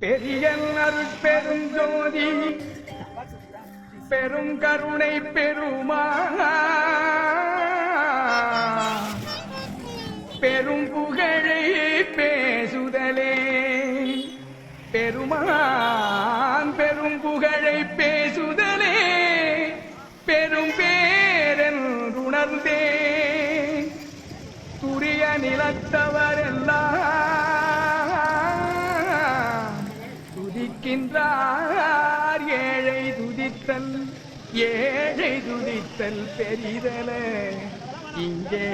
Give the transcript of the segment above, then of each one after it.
பெரிய பெருஞ்சோதி பெரும் கருணை பெருமா. பெரும் புகழை பேசுதலே பெருமான் பெரும் புகழை பேசுதலே பெரும் பேரன் உணர்ந்தே. துரிய நிலத்தவர் துதிக்கின்றார் ஏழை துதித்தல் ஏழை துதித்தல் பெரிதல. இங்கே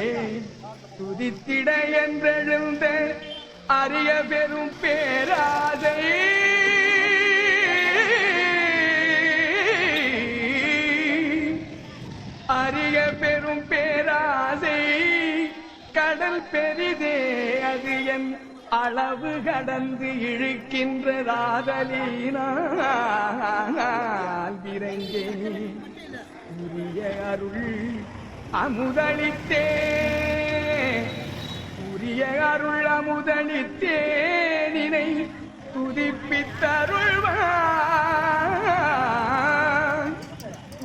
துதித்திட என்றெழுந்த அரிய பெரும் பேராதை அரிய பெரும் பேராசை. கடல் பெரிதே அது என் அளவு கடந்து இழுக்கின்றதாதலினால் விரைந்தே உரிய அருள் அமுதளித்தே உரிய அருள் அமுதளித்தே நினை துதிப்பித்தருள்வான்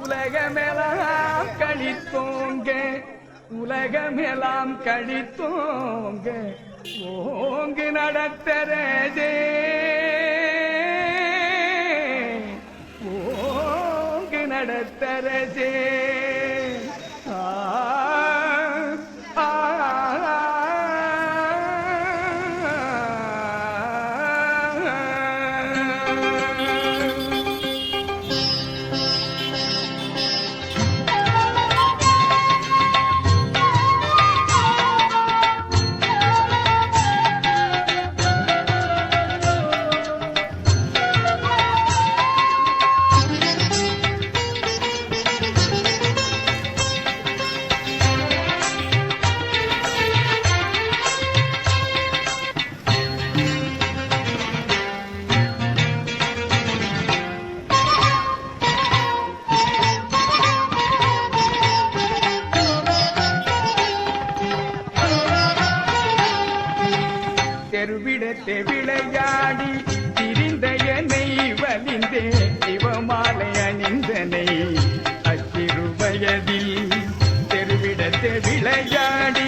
உலகமெல்லாம் கழித்தோங்க உலகமெல்லாம் கழித்தோங்க. ஓங்கு நடத்தரதே ஓங்கு நடத்தரதே தெருவிடத்தை விளையாடி திரிந்த என்னை வலிந்தே சிவமாலை அணிந்தனை அச்சிறு வயதில் தெருவிடத்தை விளையாடி